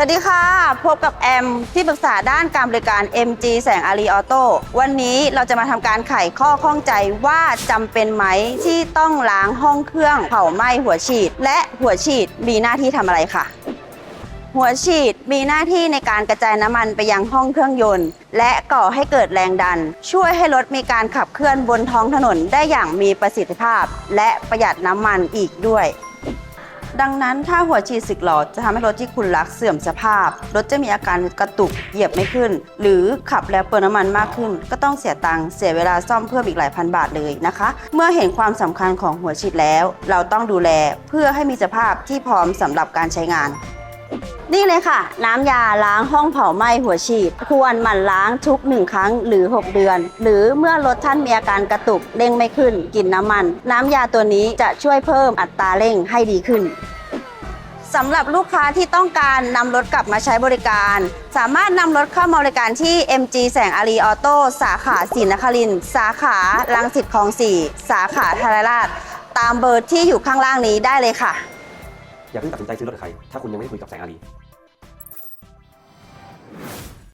สวัสดีค่ะ พบกับแอม ที่ปรึกษาด้านการบริการ MG แสงอารีออโต้วันนี้เราจะมาทำการไขข้อข้องใจว่าจำเป็นไหมที่ต้องล้างห้องเครื่องเผาไหม้หัวฉีด และหัวฉีดมีหน้าที่ทำอะไรค่ะ หัวฉีดมีหน้าที่ในการกระจายน้ำมันไปยังห้องเครื่องยนต์ และก่อให้เกิดแรงดัน ช่วยให้รถมีการขับเคลื่อนบนท้องถนนได้อย่างมีประสิทธิภาพ และประหยัดน้ำมันอีกด้วย ดังนั้นถ้าหัวฉีดสึกหรอจะทำให้รถที่คุณรักเสื่อมสภาพ รถจะมีอาการกระตุกเหยียบไม่ขึ้น หรือขับแล้วเปลืองน้ำมันมากขึ้น ก็ต้องเสียตังค์เสียเวลาซ่อมเพิ่มอีกหลายพันบาทเลยนะคะ เมื่อเห็นความสำคัญของหัวฉีดแล้ว เราต้องดูแลเพื่อให้มีสภาพที่พร้อมสำหรับการใช้งานนี่เลยค่ะ น้ำยาล้างห้องเผาไหม้หัวฉีด ควรหมั่นล้างทุก 1 ครั้งหรือ 6 เดือน หรือเมื่อรถท่านมีอาการกระตุกเร่งไม่ขึ้น กินน้ำมัน น้ำยาตัวนี้จะช่วยเพิ่มอัตราเร่งให้ดีขึ้น สำหรับลูกค้าที่ต้องการนำรถกลับมาใช้บริการ สามารถนำรถเข้ามาบริการที่ MG แสงอารีออโต้สาขาศรีนครินสาขาลังสิตคลองสี่สาขาธารราช ตามเบอร์ที่อยู่ข้างล่างนี้ได้เลยค่ะ อย่าเพิ่งตัดสินใจซื้อรถกับใคร ถ้าคุณยังไม่ได้คุยกับแสงอารี